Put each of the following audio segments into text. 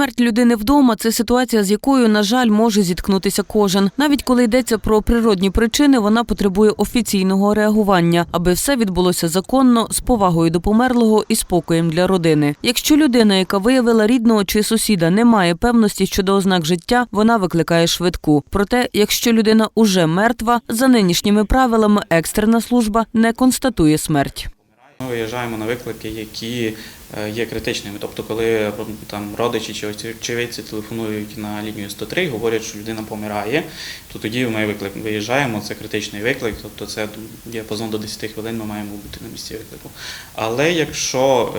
Смерть людини вдома це ситуація, з якою, на жаль, може зіткнутися кожен. Навіть коли йдеться про природні причини, вона потребує офіційного реагування, аби все відбулося законно, з повагою до померлого і спокоєм для родини. Якщо людина, яка виявила рідного чи сусіда, не має певності щодо ознак життя, вона викликає швидку. Проте, якщо людина уже мертва, за нинішніми правилами екстрена служба не констатує смерть. Ми виїжджаємо на виклики, які е, є критичними. Тобто, коли там родичі чи очевидці телефонують на лінію 103 і говорять, що людина помирає, то тоді ми виклик виїжджаємо. Це критичний виклик, тобто це діапазон до 10 хвилин. Ми маємо бути на місці виклику. Але якщо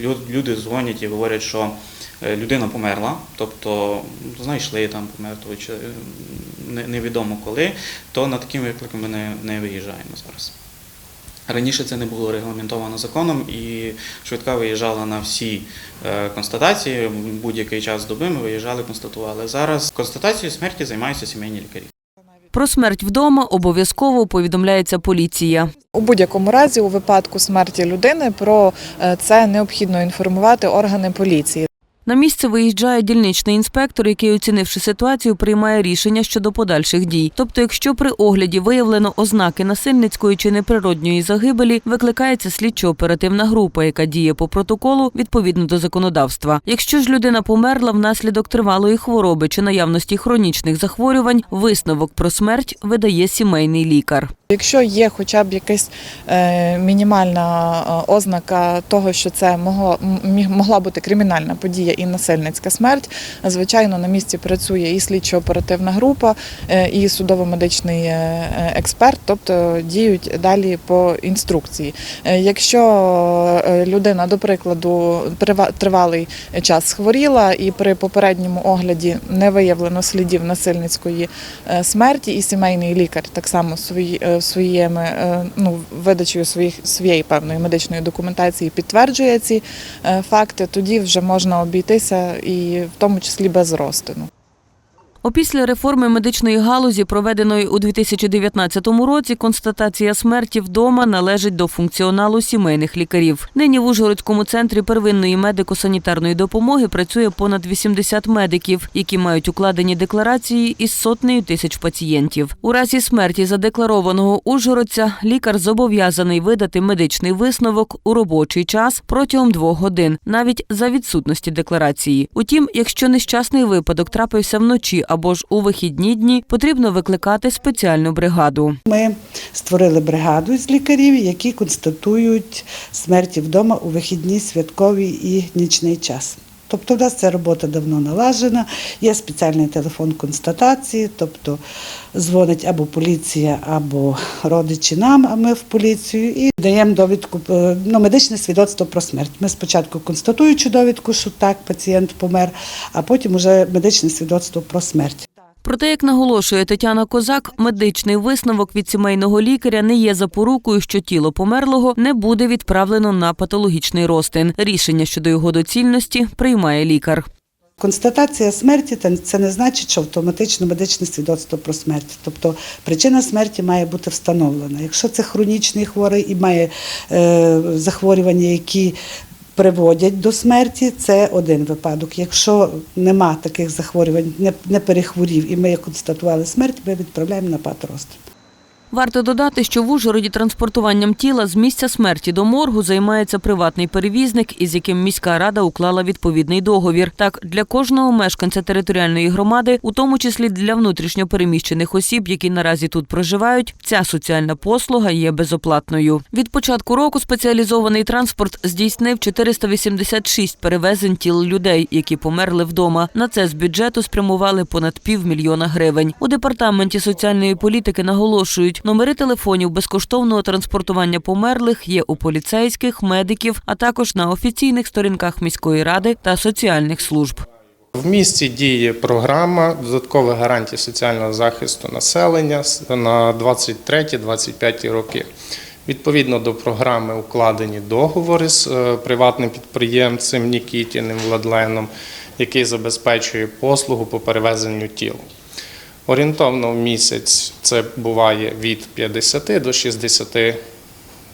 е, люди дзвонять і говорять, що е, людина померла, тобто знайшли там помертву чи невідомо коли, то на такі виклики ми не виїжджаємо зараз. Раніше це не було регламентовано законом, і швидка виїжджала на всі е, констатації. Будь-який час доби ми виїжджали, констатували. Зараз констатацією смерті займаються сімейні лікарі. Про смерть вдома обов'язково повідомляється поліція. У будь-якому разі, у випадку смерті людини, про е, це необхідно інформувати органи поліції. На місце виїжджає дільничний інспектор, який, оцінивши ситуацію, приймає рішення щодо подальших дій. Тобто, якщо при огляді виявлено ознаки насильницької чи неприродньої загибелі, викликається слідчо-оперативна група, яка діє по протоколу відповідно до законодавства. Якщо ж людина померла внаслідок тривалої хвороби чи наявності хронічних захворювань, висновок про смерть видає сімейний лікар. Якщо є хоча б якась е, мінімальна е, ознака того, що це могло, могла бути кримінальна подія і насильницька смерть, звичайно, на місці працює і слідчо-оперативна група, е, і судово-медичний е, е, експерт, тобто діють далі по інструкції. Якщо людина, до прикладу, тривалий час хворіла і при попередньому огляді не виявлено слідів насильницької смерті, і сімейний лікар так само своїми ну, видачею своїх своєї певної медичної документації підтверджує ці факти, тоді вже можна обійтися і в тому числі без розтину. Опісля реформи медичної галузі, проведеної у 2019 році, констатація смерті вдома належить до функціоналу сімейних лікарів. Нині в Ужгородському центрі первинної медико-санітарної допомоги працює понад 80 медиків, які мають укладені декларації із сотнею тисяч пацієнтів. У разі смерті задекларованого ужгородця лікар зобов'язаний видати медичний висновок у робочий час протягом двох годин, навіть за відсутності декларації. Утім, якщо нещасний випадок трапився вночі або ж у вихідні дні, потрібно викликати спеціальну бригаду. Ми створили бригаду з лікарів, які констатують смерті вдома у вихідні, святковий і нічний час. Тобто, в нас ця робота давно налажена, є спеціальний телефон констатації, тобто дзвонить або поліція, або родичі нам, а ми в поліцію, і даємо довідку, е, ну, медичне свідоцтво про смерть. Ми спочатку констатуючи довідку, що так, пацієнт помер, а потім уже медичне свідоцтво про смерть. Проте, як наголошує Тетяна Козак, медичний висновок від сімейного лікаря не є запорукою, що тіло померлого не буде відправлено на патологічний розтин. Рішення щодо його доцільності приймає лікар. Констатація смерті це не значить, що автоматично медичне свідоцтво про смерть. Тобто причина смерті має бути встановлена. Якщо це хронічний хворий і має е, захворювання, які приводять до смерті, це один випадок. Якщо нема таких захворювань, не, не перехворів і ми констатували смерть, ми відправляємо на патростин. Варто додати, що в Ужгороді транспортуванням тіла з місця смерті до моргу займається приватний перевізник, із яким міська рада уклала відповідний договір. Так, для кожного мешканця територіальної громади, у тому числі для внутрішньо переміщених осіб, які наразі тут проживають, ця соціальна послуга є безоплатною. Від початку року спеціалізований транспорт здійснив 486 перевезень тіл людей, які померли вдома. На це з бюджету спрямували понад півмільйона гривень. У департаменті соціальної політики наголошують, номери телефонів безкоштовного транспортування померлих є у поліцейських, медиків, а також на офіційних сторінках міської ради та соціальних служб. В місті діє програма додаткових гарантій соціального захисту населення на 23-25 роки. Відповідно до програми укладені договори з е, приватним підприємцем Нікітіним Владленом, який забезпечує послугу по перевезенню тіл. Орієнтовно в місяць це буває від 50 до 60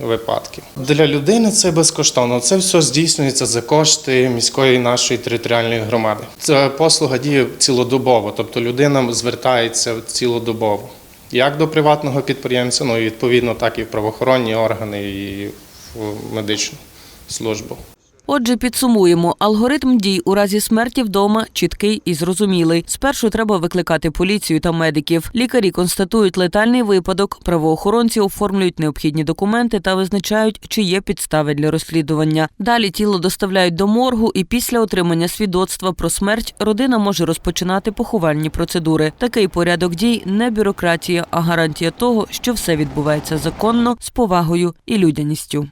випадків. Для людини це безкоштовно. Це все здійснюється за кошти міської нашої територіальної громади. Ця послуга діє цілодобово, тобто людина звертається цілодобово. Як до приватного підприємця, ну і відповідно, так і в правоохоронні органи, і в медичну службу. Отже, підсумуємо, алгоритм дій у разі смерті вдома чіткий і зрозумілий. Спершу треба викликати поліцію та медиків. Лікарі констатують летальний випадок, правоохоронці оформлюють необхідні документи та визначають, чи є підстави для розслідування. Далі тіло доставляють до моргу, і після отримання свідоцтва про смерть родина може розпочинати поховальні процедури. Такий порядок дій не бюрократія, а гарантія того, що все відбувається законно, з повагою і людяністю.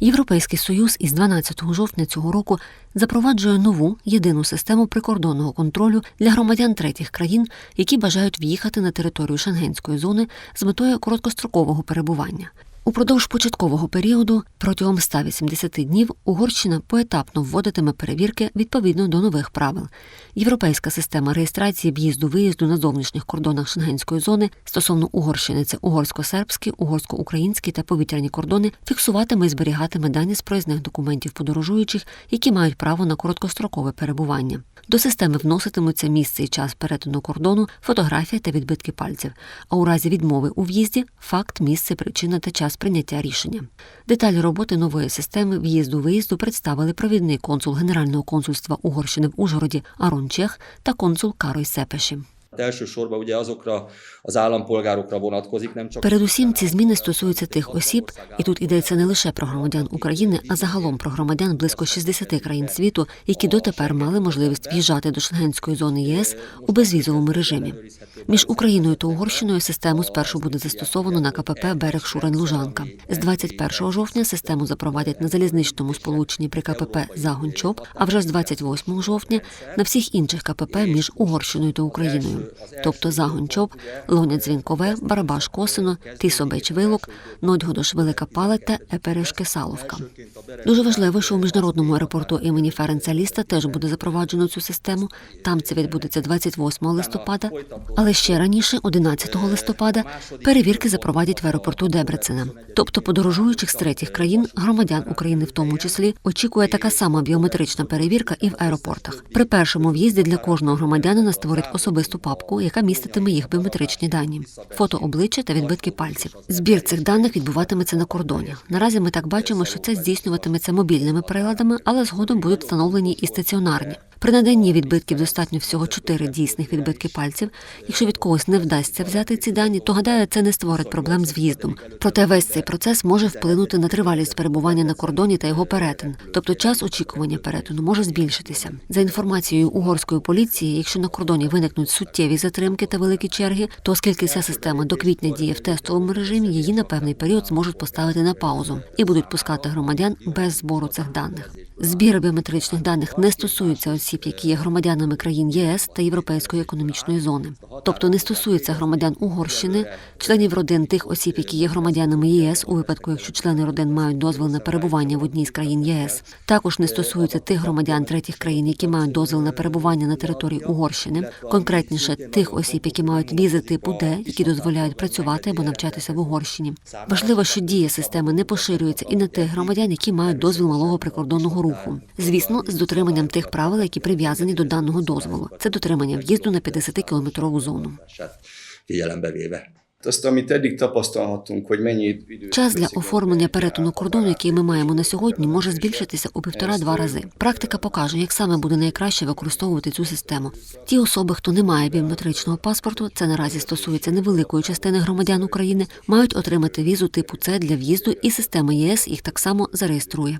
Європейський союз із 12 жовтня цього року запроваджує нову єдину систему прикордонного контролю для громадян третіх країн, які бажають в'їхати на територію шенгенської зони з метою короткострокового перебування. Упродовж початкового періоду протягом 180 днів Угорщина поетапно вводитиме перевірки відповідно до нових правил. Європейська система реєстрації в'їзду-виїзду на зовнішніх кордонах шенгенської зони стосовно Угорщини це угорсько-сербські, угорсько-українські та повітряні кордони фіксуватиме і зберігатиме дані з проїзних документів подорожуючих, які мають право на короткострокове перебування. До системи вноситимуться місце і час перетину кордону, фотографія та відбитки пальців. А у разі відмови у в'їзді факт, місце, причина та час прийняття рішення. Деталі роботи нової системи в'їзду-виїзду представили провідний консул Генерального консульства Угорщини в Ужгороді Арон Чех та консул Карой Сепеші. Elsősorban ugye azokra az állampolgárokra vonatkozik, nem csak Передусім, ці зміни стосуються тих осіб, і тут йдеться не лише про громадян України, а загалом про громадян близько 60 країн світу, які дотепер мали можливість в'їжджати до шенгенської зони ЄС у безвізовому режимі. Між Україною та Угорщиною систему спершу буде застосовано на КПП Берег Шурень Лужанка. З 21 жовтня систему запровадять на залізничному сполученні при КПП Загончоп, а вже з 28 жовтня на всіх інших КПП між Угорщиною та Україною, тобто Загончоп, Лоня Дзвінкове, Барабаш Косино, Тисобеч Вилок, Нодьгодош Велика Палет та Еперешки Саловка. Дуже важливо, що у міжнародному аеропорту імені Ференца Ліста теж буде запроваджено цю систему. Там це відбудеться 28 листопада, але ще раніше, 11 листопада, перевірки запровадять в аеропорту Дебрецена. Тобто подорожуючих з третіх країн, громадян України в тому числі, очікує така сама біометрична перевірка і в аеропортах. При першому в'їзді для кожного громадянина створить особисту папку, яка міститиме їх біометричні дані, фото обличчя та відбитки пальців. Збір цих даних відбуватиметься на кордоні. Наразі ми так бачимо, що це здійснюватиметься мобільними приладами, але згодом будуть встановлені і стаціонарні. При наданні відбитків достатньо всього чотири дійсних відбитки пальців. Якщо від когось не вдасться взяти ці дані, то гадаю, це не створить проблем з в'їздом. Проте весь цей процес може вплинути на тривалість перебування на кордоні та його перетин, тобто час очікування перетину може збільшитися. За інформацією угорської поліції, якщо на кордоні виникнуть суттєві затримки та великі черги, то оскільки ця система до квітня діє в тестовому режимі, її на певний період зможуть поставити на паузу і будуть пускати громадян без збору цих даних. Збір біометричних даних не стосується осіб, які є громадянами країн ЄС та Європейської економічної зони, тобто не стосується громадян Угорщини, членів родин тих осіб, які є громадянами єС у випадку, якщо члени родин мають дозвіл на перебування в одній з країн ЄС. Також не стосується тих громадян третіх країн, які мають дозвіл на перебування на території Угорщини, конкретніше тих осіб, які мають візи типу Д, які дозволяють працювати або навчатися в Угорщині. Важливо, що дія системи не поширюється і на тих громадян, які мають дозвіл малого прикордонного руху. Звісно, з дотриманням тих правил, які прив'язані до даного дозволу. Це дотримання в'їзду на 50-кілометрову зону. Azt, amit eddig tapasztalhattunk, hogy mennyi idő... Час для оформлення перетину кордону, який ми маємо на сьогодні, може збільшитися у півтора-два рази. Практика покаже, як саме буде найкраще використовувати цю систему. Ті особи, хто не має біометричного паспорту, це наразі стосується невеликої частини громадян України, мають отримати візу типу С для в'їзду, і система ЄС їх так само зареєструє.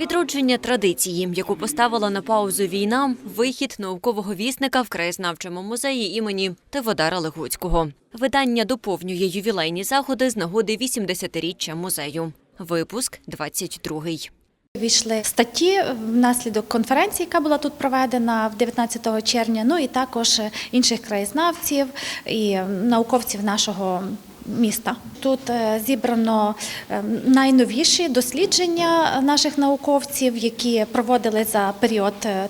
Відродження традиції, яку поставила на паузу війна, вихід наукового вісника в краєзнавчому музеї імені Теводара Легуцького. Видання доповнює ювілейні заходи з нагоди 80-річчя музею. Випуск 22-й. Війшли статті внаслідок конференції, яка була тут проведена в 19 червня. Ну і також інших краєзнавців і науковців нашого міста. Тут е, зібрано е, найновіші дослідження наших науковців, які проводили за період е,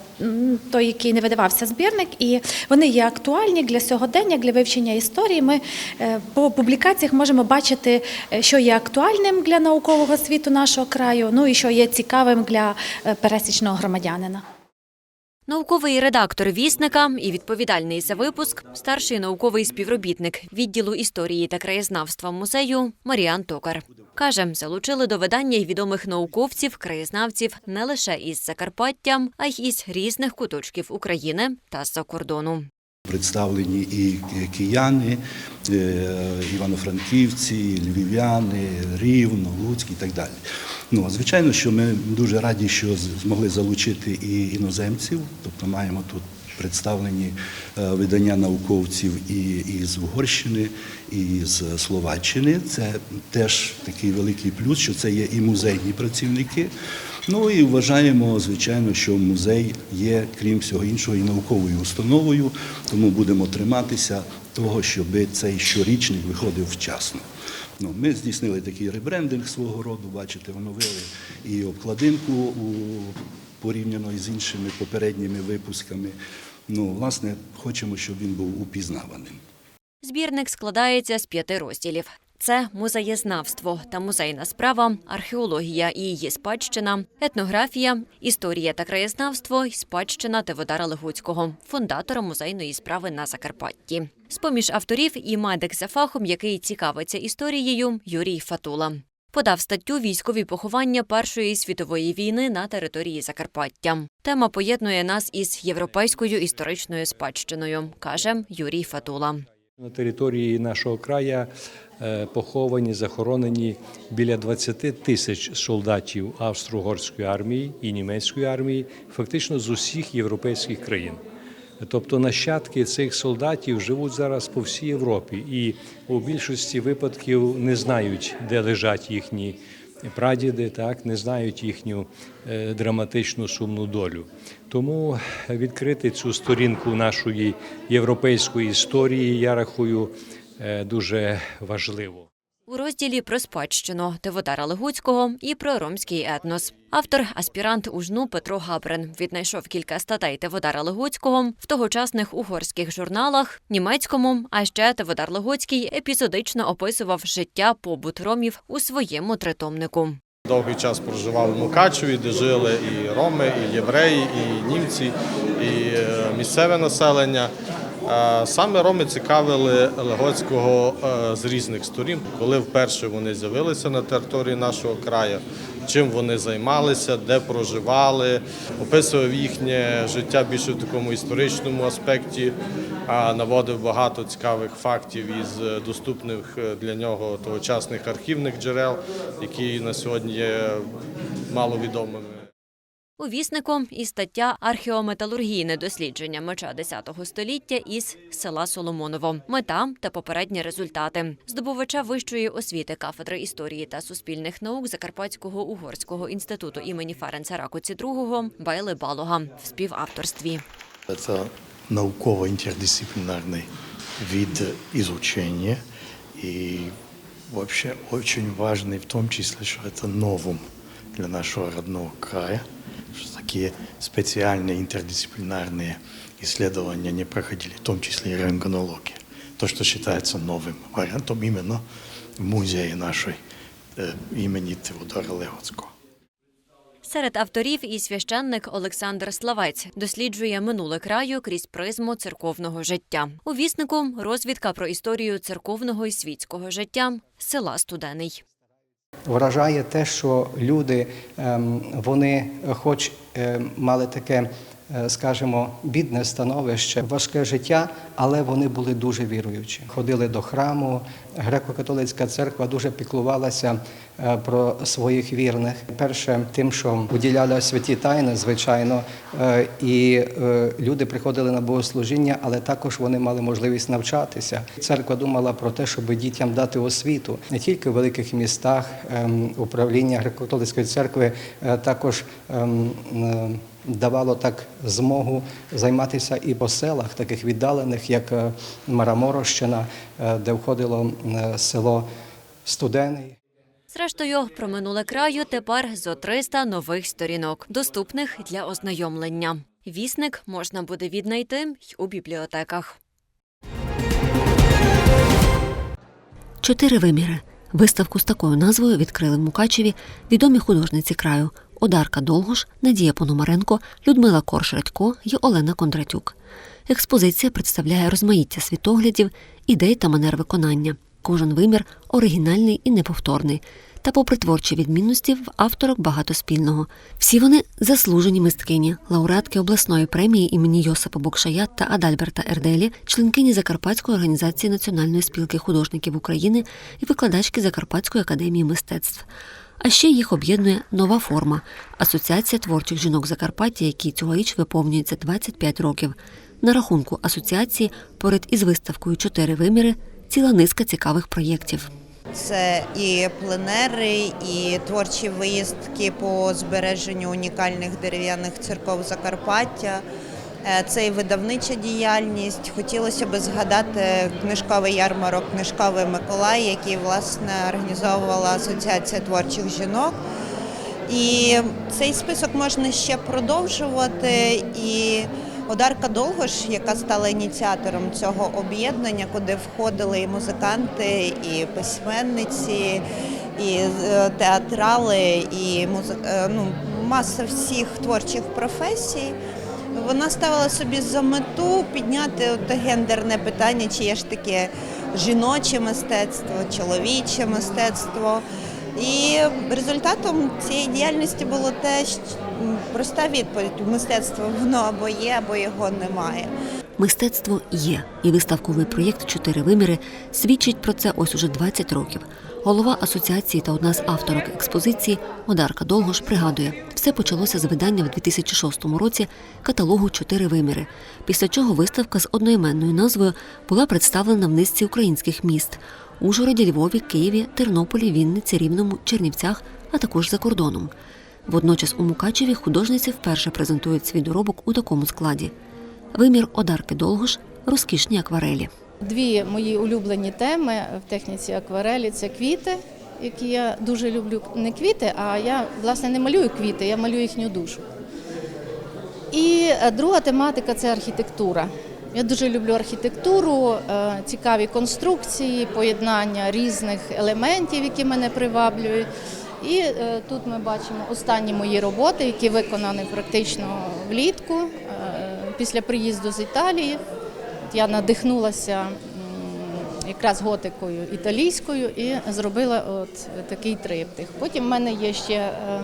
той, який не видавався збірник, і вони є актуальні для сьогодення, для вивчення історії. Ми по публікаціях можемо бачити, що є актуальним для наукового світу нашого краю, ну і що є цікавим для пересічного громадянина. Науковий редактор вісника і відповідальний за випуск старший науковий співробітник відділу історії та краєзнавства музею Маріан Токар. Каже, залучили до видання й відомих науковців, краєзнавців не лише із Закарпаття, а й із різних куточків України та з-за кордону. Представлені і кияни, е, івано-франківці, львів'яни, Рівно, Луцьк і так далі. Ну, звичайно, що ми дуже раді, що змогли залучити і іноземців, тобто маємо тут представлені е, видання науковців і з Угорщини, і з Словаччини. Це теж такий великий плюс, що це є і музейні працівники. Ну і вважаємо, звичайно, що музей є, крім всього іншого, і науковою установою, тому будемо триматися того, щоб цей щорічник виходив вчасно. Ну, ми здійснили такий ребрендинг свого роду, бачите, оновили і обкладинку порівняно із іншими попередніми випусками. Ну, власне, хочемо, щоб він був упізнаваним. Збірник складається з п'яти розділів. Це музеєзнавство та музейна справа, археологія і її спадщина, етнографія, історія та краєзнавство і спадщина Теводара Легуцького, фундатора музейної справи на Закарпатті. З-поміж авторів і медик за фахом, який цікавиться історією, Юрій Фатула. Подав статтю Військові поховання Першої світової війни на території Закарпаття. Тема поєднує нас із європейською історичною спадщиною, каже Юрій Фатула. На території нашого краю е, поховані, захоронені біля 20 тисяч солдатів австро-угорської армії і німецької армії, фактично з усіх європейських країн. Тобто нащадки цих солдатів живуть зараз по всій Європі і у більшості випадків не знають, де лежать їхні прадіди, так не знають їхню е, драматичну сумну долю. Тому відкрити цю сторінку нашої європейської історії, я рахую, е, дуже важливо. У розділі про спадщину Теводара Легуцького і про ромський етнос. Автор, аспірант УЖНУ Петро Габрин віднайшов кілька статей Теводара Легуцького в тогочасних угорських журналах, німецькому, а ще Теводар Легуцький епізодично описував життя побут ромів у своєму тритомнику. Довгий час проживав в Мукачеві, де жили і роми, і євреї, і німці, і е, місцеве населення. Саме роми цікавили Легоцького е, з різних сторін, коли вперше вони з'явилися на території нашого краю, чим вони займалися, де проживали, описував їхнє життя більше в такому історичному аспекті, наводив багато цікавих фактів із е, доступних е, для нього тогочасних архівних джерел, які на сьогодні є маловідомими. У віснику і стаття археометалургійне дослідження меча X століття із села Соломоново. Мета та попередні результати. Здобувача вищої освіти кафедри історії та суспільних наук Закарпатського угорського інституту імені Ференца Ракоці II Байли Балога в співавторстві. Это науково-интердисциплинарный вид изучения и вообще очень важный в том числе, что это новым для нашего родного края, что такие специальные интердисциплинарные исследования не проходили, в том числе и рентгенология. То, что считается новым вариантом именно в музее нашей э, имени Теодора Легоцкого. Серед авторів і священник Олександр Славець досліджує минуле краю крізь призму церковного життя. У віснику розвідка про історію церковного і світського життя села Студений. Вражає те, що люди ем, вони, хоч е, мали таке, е, скажімо, бідне становище, важке життя, але вони були дуже віруючі. Ходили до храму. Греко-католицька церква дуже піклувалася е, про своїх вірних. Перше, тим, що уділяли святі тайни, звичайно, е, і е, люди приходили на богослужіння, але також вони мали можливість навчатися. Церква думала про те, щоб дітям дати освіту не тільки в великих містах. ем, Управління греко-католицької церкви е, також ем, е, давало так змогу займатися і по селах, таких віддалених, як е, Мараморощина, е, де входило е, село Студений. Зрештою, про минуле краю тепер зо 300 нових сторінок, доступних для ознайомлення. Вісник можна буде віднайти й у бібліотеках. Чотири виміри. Виставку з такою назвою відкрили в Мукачеві відомі художниці краю Одарка Долгош, Надія Пономаренко, Людмила Корш-Радько і Олена Кондратюк. Експозиція представляє розмаїття світоглядів, ідей та манер виконання. Кожен вимір оригінальний і неповторний. Та, попри творчі відмінності, в авторок багато спільного. Всі вони заслужені мисткині, лауреатки обласної премії імені Йосипа Бокшая та Адальберта Ерделі, членкині Закарпатської організації Національної спілки художників України і викладачки Закарпатської академії мистецтв. А ще їх об'єднує нова форма Асоціація творчих жінок Закарпаття, якій цьогоріч виповнюється 25 років. На рахунку асоціації поряд із виставкою Чотири виміри ціла низка цікавих проєктів. Це і пленери, і творчі виїздки по збереженню унікальних дерев'яних церков Закарпаття. Е, Це і видавнича діяльність. Хотілося б згадати книжковий ярмарок Книжковий Миколай, який власне організовувала Асоціація творчих жінок. І цей список можна ще продовжувати. І Одарка Долгош, яка стала ініціатором цього об'єднання, куди входили і музиканти, і письменниці, і е, театрали, і музи... е, ну, маса всіх творчих професій. Вона ставила собі за мету підняти от гендерне питання, чи є ж таке жіноче мистецтво, чоловіче мистецтво. І результатом цієї діяльності було те, що проста відповідь: мистецтво воно або є, або його немає. Мистецтво є, і виставковий проєкт Чотири виміри свідчить про це ось уже 20 років. Голова асоціації та одна з авторок експозиції Одарка Долгош пригадує, все почалося з видання в 2006 році каталогу Чотири виміри. Після чого виставка з одноіменною назвою була представлена в низці українських міст Ужгороді, Львові, Києві, Тернополі, Вінниці, Рівному, Чернівцях, а також за кордоном. Водночас у Мукачеві художниці вперше презентують свій доробок у такому складі. Вимір Одарки Долгош розкішні акварелі. Дві мої улюблені теми в техніці акварелі це квіти, які я дуже люблю. Не квіти, а я власне не малюю квіти, я малюю їхню душу. І е, друга тематика це архітектура. Я дуже люблю архітектуру, е, цікаві конструкції, поєднання різних елементів, які мене приваблюють. І е, тут ми бачимо останні мої роботи, які виконані практично влітку після приїзду з Італії. Я надихнулася якраз готикою італійською і зробила от такий триптих. Потім в мене є ще е,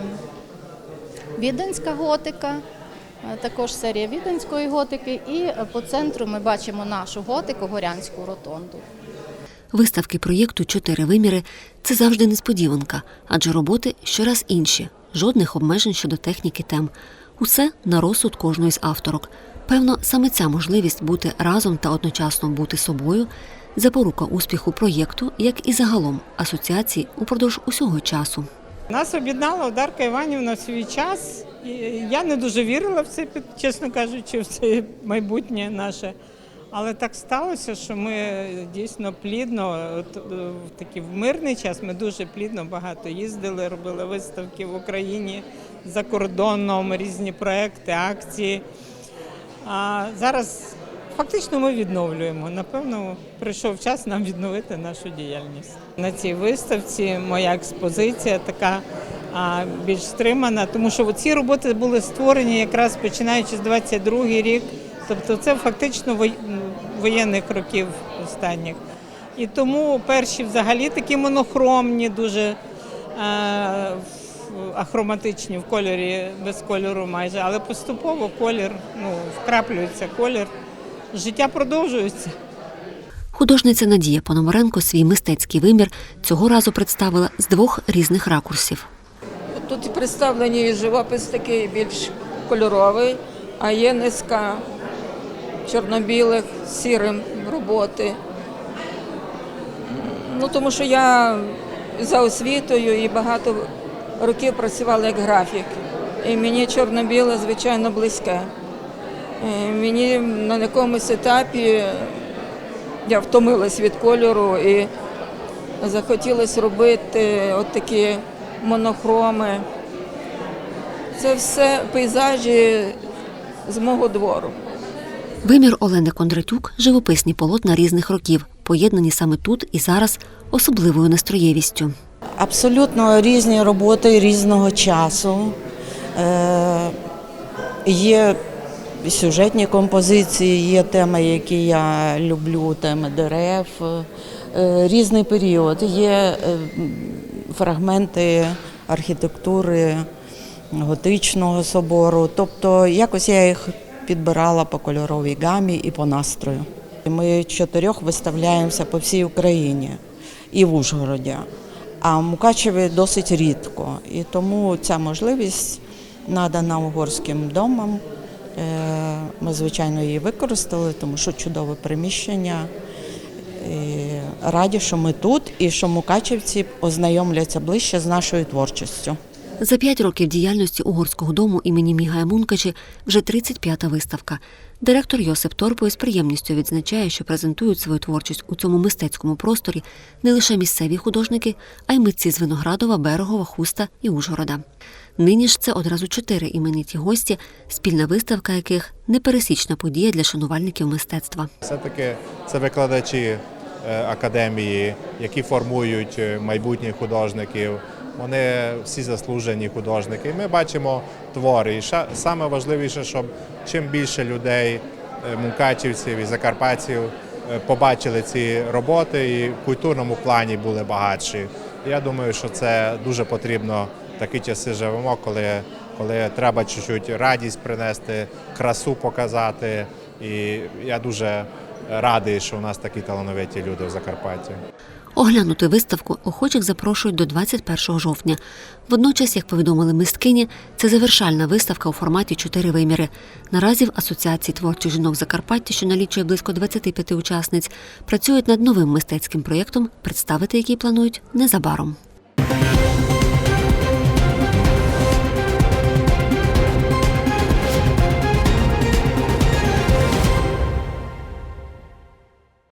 віденська готика, е, також серія віденської готики. І по центру ми бачимо нашу готику горянську ротонду. Виставки проєкту Чотири виміри це завжди несподіванка, адже роботи щораз інші, жодних обмежень щодо техніки тем. Усе на розсуд кожної з авторок. Певно, саме ця можливість бути разом та одночасно бути собою запорука успіху проєкту, як і загалом асоціації упродовж усього часу. Нас об'єднала Одарка Іванівна в свій час. Я не дуже вірила в це, чесно кажучи, в це майбутнє наше. Але так сталося, що ми дійсно плідно, е, в такий в мирний час, ми дуже плідно багато їздили, робили виставки в Україні за кордоном, різні проекти, акції. А зараз фактично ми відновлюємо. Напевно, прийшов час нам відновити нашу діяльність. На цій виставці моя експозиція така більш стримана, тому що ці роботи були створені якраз починаючи з 22 рік. Тобто це фактично воєнних років останніх. І тому перші взагалі такі монохромні, дуже ахроматичні в кольорі, без кольору майже, але поступово колір, ну, вкраплюється колір. Життя продовжується. Художниця Надія Пономаренко свій мистецький вимір цього разу представила з двох різних ракурсів. Тут представлені живопис такий більш кольоровий, а є низка чорно-білих, сірим роботи. Ну, тому що я за освітою і багато років працювала як графік. І мені чорно-біле, звичайно, близьке. І мені на якомусь етапі я втомилась від кольору і захотілося робити от такі монохроми. Це все пейзажі з мого двору. Вимір Олени Кондратюк живописні полотна різних років, поєднані саме тут і зараз особливою настроєвістю. Абсолютно різні роботи різного часу. Е, Є сюжетні композиції, є теми, які я люблю, теми дерев, е, різний період. Є е, фрагменти архітектури готичного собору. Тобто якось я їх підбирала по кольоровій гамі і по настрою. Ми чотирьох виставляємося по всій Україні і в Ужгороді. А Мукачеві досить рідко. І тому ця можливість надана угорським домам. Е, Ми, звичайно, її використали, тому що чудове приміщення. І раді, що ми тут і що мукачевці ознайомляться ближче з нашою творчістю. За п'ять років діяльності угорського дому імені Мігая Мункачі вже 35-та виставка. Директор Йосип Торпой з приємністю відзначає, що презентують свою творчість у цьому мистецькому просторі не лише місцеві художники, а й митці з Виноградова, Берегова, Хуста і Ужгорода. Нині ж це одразу чотири імениті гості, спільна виставка яких непересічна подія для шанувальників мистецтва. Все-таки це викладачі е, академії, які формують е, майбутніх художників. Вони всі заслужені художники. І Ми бачимо твори. І саме важливіше, щоб чим більше людей, е, мукачівців і закарпатців е, побачили ці роботи і в культурному плані були багатші. Я думаю, що це дуже потрібно такі часи живемо, коли, коли треба чуть-чуть радість принести, красу показати. І я дуже радий, що у нас такі талановиті люди в Закарпатті. Оглянути виставку охочих запрошують до 21 жовтня. Водночас, як повідомили мисткині, це завершальна виставка у форматі чотири виміри. Наразі в Асоціації творчих жінок Закарпаття, що налічує близько 25 учасниць, працюють над новим мистецьким проєктом, представити який планують незабаром.